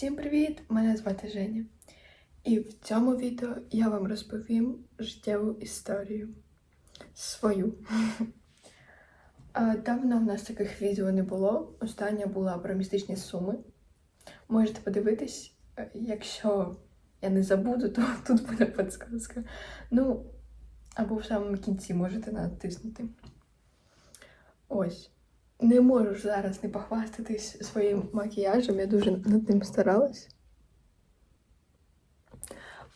Всім привіт! Мене звати Женя. І в цьому відео я вам розповім життєву історію. Свою. Давно в нас таких відео не було. Остання була про містичні суми. Можете подивитись, Е, якщо я не забуду, то тут буде підсказка. Ну, або в самому кінці можете натиснути. Ось. Не можу зараз не похвастатись своїм макіяжем, я дуже над ним старалась.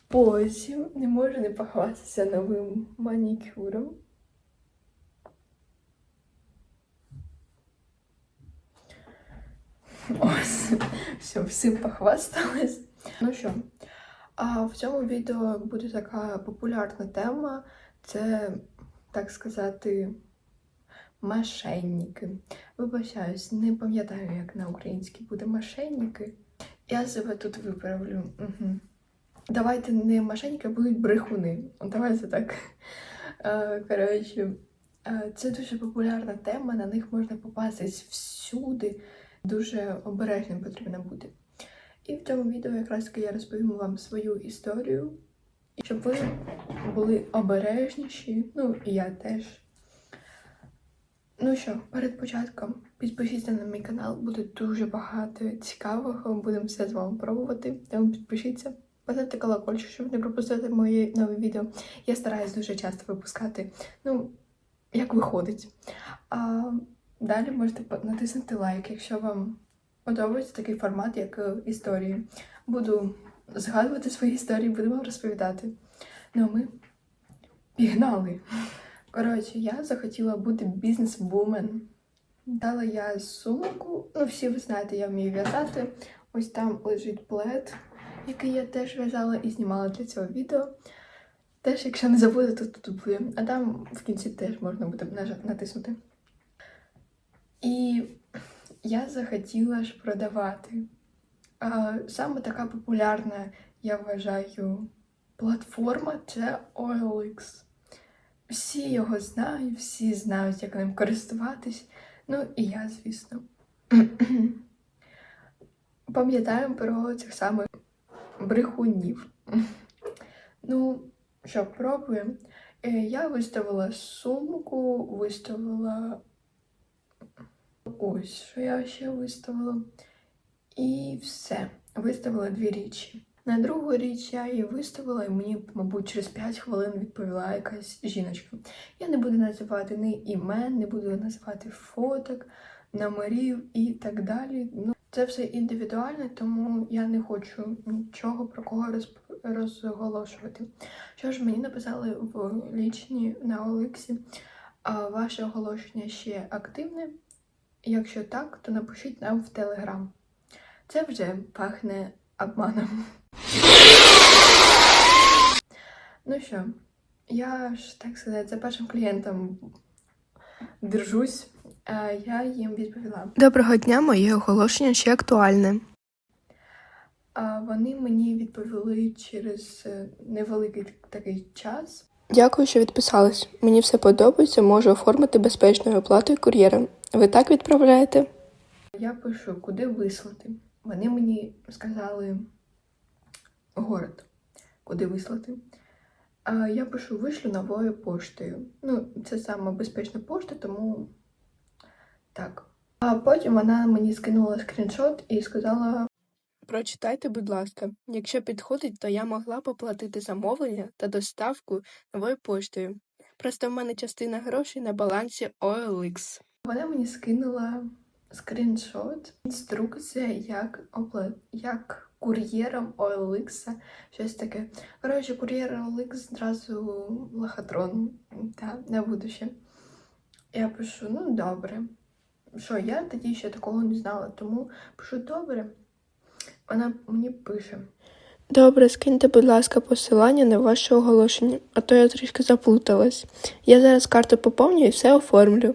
Потім не можу не похвастатися новим манікюром. Ось, все, всім похвасталась. Ну що, а в цьому відео буде така популярна тема. Це, так сказати, мошенники. Вибачаюсь, не пам'ятаю, як на українській буде мошенники. Я себе тут виправлю. Угу. Давайте не мошенники, а будуть брехуни. Давайте так. Е, Коротше, е, це дуже популярна тема, на них можна попастись всюди. Дуже обережним потрібно бути. І в цьому відео якраз я розповім вам свою історію, щоб ви були обережніші, ну і я теж. Ну що, перед початком підпишіться на мій канал, буде дуже багато цікавого. Будемо все з вами пробувати. Тому підпишіться, поставте колокольчик, щоб не пропустити мої нові відео. Я стараюсь дуже часто випускати, ну, як виходить. А далі можете натиснути лайк, якщо вам подобається такий формат, як е, історії. Буду згадувати свої історії, буду вам розповідати. Ну, а ми пігнали! Коротше, я захотіла бути бізнес-вумен. Дала я сумку. Ну, всі ви знаєте, я вмію в'язати. Ось там лежить плед, який я теж в'язала і знімала для цього відео. Теж, якщо не забудете, то тут буде. А там в кінці теж можна буде натиснути. І я захотіла ж продавати. А, саме така популярна, я вважаю, платформа це OLX. Всі його знають, всі знають, як ним користуватись. Ну і я, звісно. Пам'ятаємо про цих самих брехунів. Ну, що, пробуємо. Е, Я виставила сумку, виставила. Ось, що я ще виставила. І все. Виставила дві річі. На другу річ я її виставила, і мені, мабуть, через 5 хвилин відповіла якась жіночка. Я не буду називати ні імен, не буду називати фоток, номерів і так далі. Ну, це все індивідуально, тому я не хочу нічого про кого розп... розголошувати. Що ж, мені написали в лічні на Олексі, а ваше оголошення ще активне. Якщо так, то напишіть нам в Телеграм. Це вже пахне обманом. Ну що, я ж так сказати, за першим клієнтом держусь, а я їм відповіла. Доброго дня, моє оголошення ще актуальне. Вони мені відповіли через е, невеликий такий час. Дякую, що відписались. Мені все подобається, можу оформити безпечною оплатою кур'єром. Ви так відправляєте? Я пишу, куди вислати. Вони мені сказали город, куди вислати. А я пишу, вишлю новою поштою. Ну, це саме безпечна пошта, тому так. А потім вона мені скинула скріншот і сказала: Прочитайте, будь ласка. Якщо підходить, то я могла б оплатити замовлення та доставку новою поштою. Просто в мене частина грошей на балансі OLX. Вона мені скинула скріншот, інструкція, як опла... як кур'єром OLX, щось таке. Коротше, кур'єр OLX зразу лохотрон, та, на будуще. Я пишу, ну добре. Що, я тоді ще такого не знала, тому пишу добре. Вона мені пише. Добре, скиньте, будь ласка, посилання на ваше оголошення, а то я трішки заплуталась. Я зараз карту поповню і все оформлю.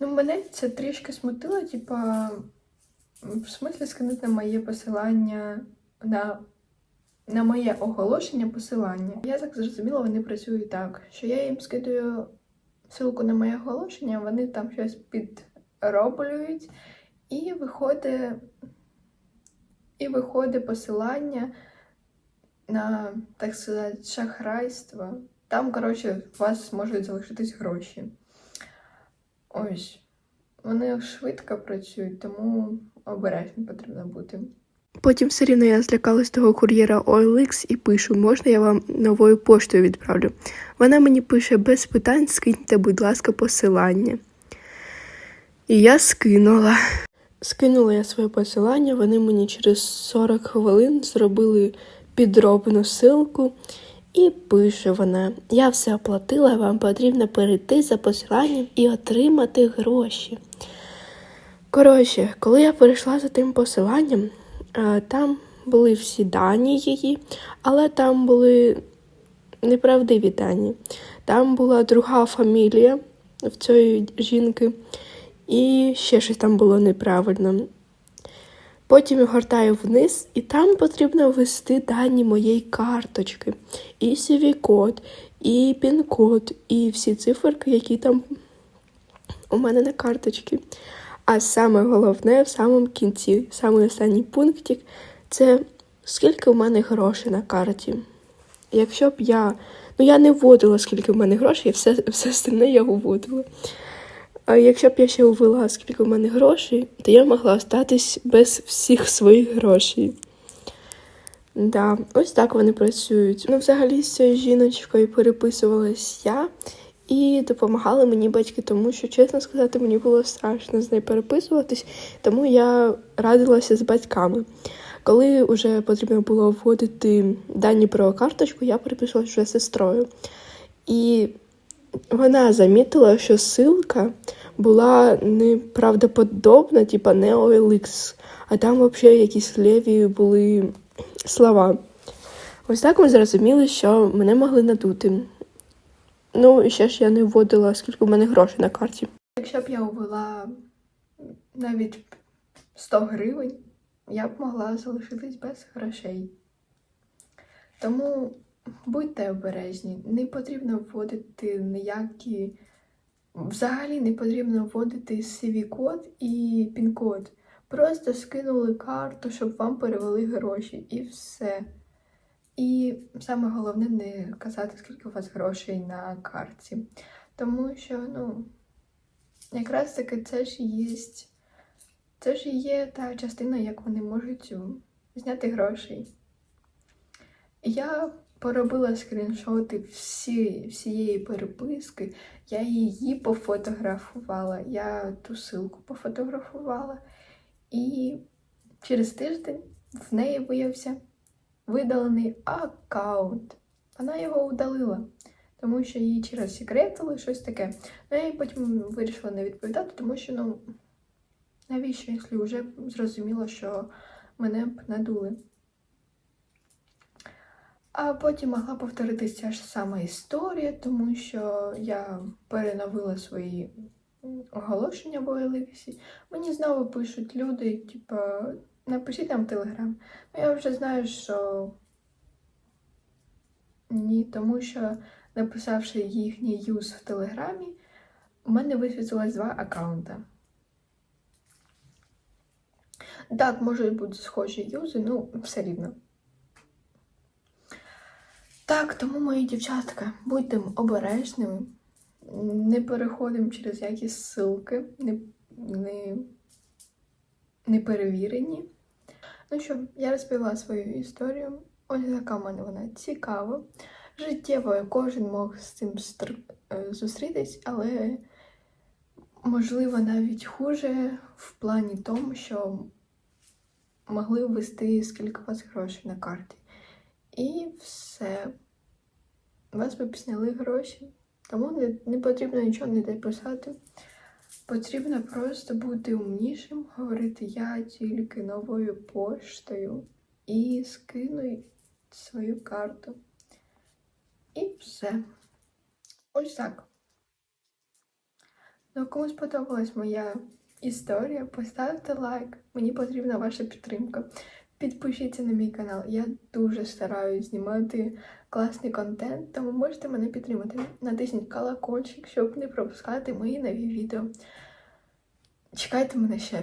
Ну, мене це трішки смутило, типа, в смислі скинути на моє посилання на, на моє оголошення посилання. Я так зрозуміла, вони працюють так, що я їм скидаю ссылку на моє оголошення, вони там щось підроблюють, і виходить і виходить посилання на, так сказати, шахрайство. Там, коротше, у вас можуть залишитись гроші. Ось. Вони швидко працюють, тому обережно потрібно бути. Потім все рівно я злякалась того кур'єра OLX і пишу, можна я вам новою поштою відправлю. Вона мені пише без питань, скиньте, будь ласка, посилання. І я скинула. Скинула я своє посилання, вони мені через 40 хвилин зробили підробну ссылку і пише вона: Я все оплатила, вам потрібно перейти за посиланням і отримати гроші. Коротше, коли я перейшла за тим посиланням, е, там були всі дані її, але там були неправдиві дані. Там була друга фамілія в цієї жінки, і ще щось там було неправильно. Потім гортаю вниз, і там потрібно ввести дані моєї карточки, і CV-код, і пін-код, і всі циферки, які там у мене на карточці. А саме головне в самому кінці, самий останній пунктик, це скільки в мене грошей на карті. Якщо б я. Ну, я не вводила, скільки в мене грошей, все, все остальне я виводила. А якщо б я ще ввела, скільки в мене грошей, то я могла остатись без всіх своїх грошей. Да, ось так вони працюють. Ну, взагалі, з цією жіночкою переписувалась я і допомагали мені батьки, тому що, чесно сказати, мені було страшно з нею переписуватись, тому я радилася з батьками. Коли вже потрібно було вводити дані про карточку, я переписувалася вже з сестрою. І вона замітила, що ссылка була неправдоподобна, типа не а там взагалі якісь леві були слова. Ось так ми зрозуміли, що мене могли надути. Ну, і ще ж я не вводила, скільки в мене грошей на карті. Якщо б я ввела навіть 100 гривень, я б могла залишитись без грошей. Тому будьте обережні, не потрібно вводити ніякі. Взагалі не потрібно вводити CV-код і пін-код. Просто скинули карту, щоб вам перевели гроші, і все. І саме головне не казати, скільки у вас грошей на карті. Тому що, ну, якраз таки це ж є, це ж є та частина, як вони можуть зняти грошей. Я поробила скріншоти всі, всієї переписки, я її пофотографувала, я ту ссылку пофотографувала, і через тиждень в неї виявився видалений аккаунт. Вона його удалила, тому що її через секретили, щось таке. Ну, я їй потім вирішила не відповідати, тому що, ну, навіщо, якщо вже зрозуміло, що мене б надули. А потім могла повторитися ця ж сама історія, тому що я переновила свої оголошення в OLX. Мені знову пишуть люди, типу, напишіть нам в Телеграм. Ну, я вже знаю, що ні, тому що написавши їхній юз в Телеграмі, у мене висвітилось два аккаунта. Так, можуть бути схожі юзи, ну, все рівно. Так, тому мої дівчатка, будьте обережними, не переходимо через якісь ссылки, не, не, не перевірені. Ну що, я розповіла свою історію. Ось така в мене вона цікава. Життєво кожен мог з цим е, зустрітись, але можливо навіть хуже в плані тому, що могли ввести скільки у вас грошей на карті. І все. Вас би зняли гроші. Тому не, не потрібно нічого не дописати. Потрібно просто бути умнішим, говорити я тільки новою поштою і скину свою карту. І все. Ось так. Ну, кому сподобалась моя історія, поставте лайк. Мені потрібна ваша підтримка. Підпишіться на мій канал. Я дуже стараюсь знімати класний контент, тому можете мене підтримати. Натисніть колокольчик, щоб не пропускати мої нові відео. Чекайте мене ще.